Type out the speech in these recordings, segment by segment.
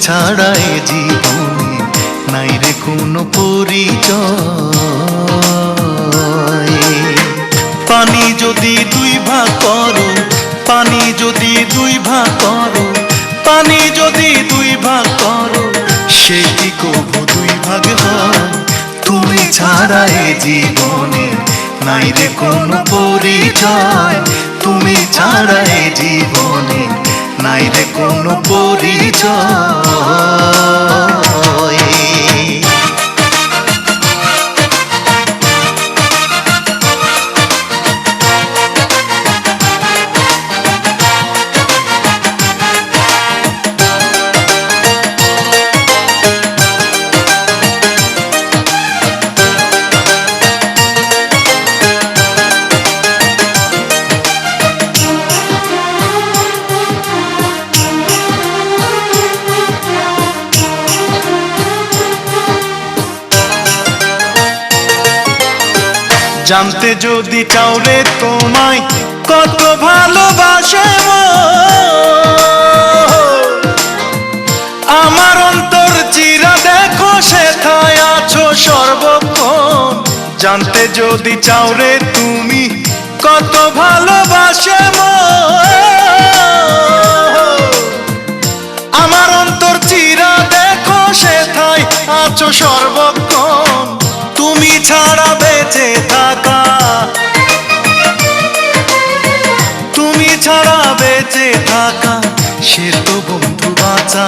ছাড়া এ জীবনে নাই রে কোনো পরিচয়। পানি যদি দুই ভাগ করো, পানি যদি দুই ভাগ করো, পানি যদি দুই ভাগ করো, সে কি কবু দুই ভাগ হয় তুমি ছাড়া এ জীবনে নাই রে কোনো পরিচয়। তুমি ছাড়া এ জীবনে নাই রে কোনো পরিচয়। জানতে যদি চাও রে তোমায়, কত ভালোবাসে আমার অন্তর চিরা দেখো সেথায় আছো সর্বক্ষণ। জানতে যদি চাও রে তুমি, কত ভালোবাসে আমার অন্তর চিরা দেখো সেথায় আছো সর্বক্ষণ। তুমি ছাড়া বেঁচে থাকা। তুমি ছাড়া বেঁচে থাকা, সে তো বন্ধু বাঁচা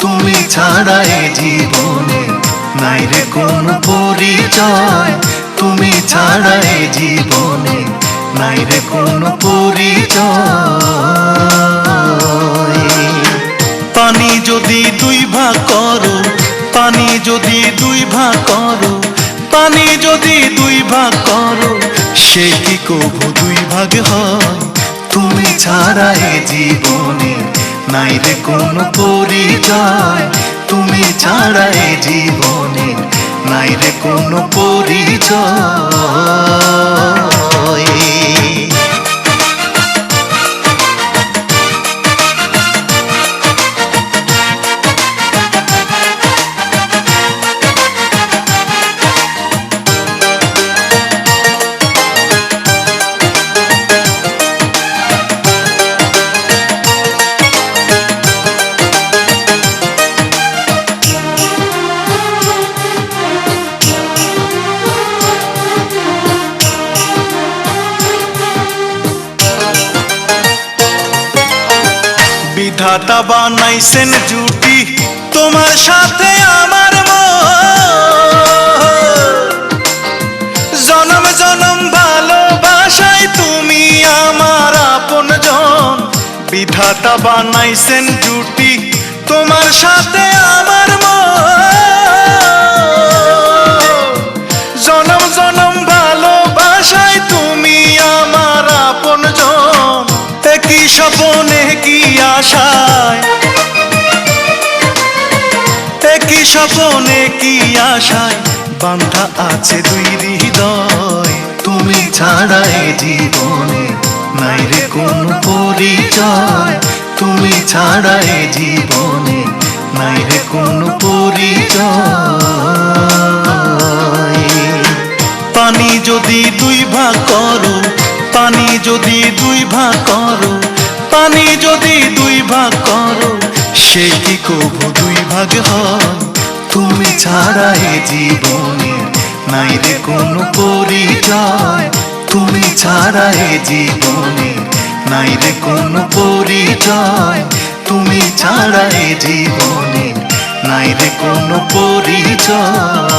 তুমি ছাড়া এ জীবনে নাই রে কোনো পরিচয়। তুমি ছাড়া এ জীবনে নাই রে কোনো পরিচয়। যদি দুই ভাগ করো, সে কি কবু দুই ভাগ হয়? তুমি ছাড়া এ জীবনে নাই রে কোনো পরিচয়। তুমি ছাড়া এ জীবনে নাই রে কোনো পরিচয়। বিধাতা বানাইছেন জুটি। তোমার সাথে আমার জনম জনম ভালোবাসাই তুমি আমার আপন জন। বিধাতা বানাইছেন জুটি, তোমার সাথে আমার জনম আশায়। একই স্বপনে কি আশায়? বান্ধা আছে দুই হৃদয়। তুমি জীবনে নাই রে কোন পরিচয়। তুমি জীবনে নাই রে কোন পরিচয়। পানি যদি দুই ভাগ করো, পানি যদি দুই ভাগ করো পানি যদি দুই ভাগ করো সে কি কবু দুই ভাগ হয়। তুমি ছাড়া এ জীবনে নাই রে কোনো পরিচয়। তুমি ছাড়া এ জীবনে নাই রে কোনো পরিচয়। তুমি ছাড়া এ জীবনে নাই রে কোনো পরিচয়।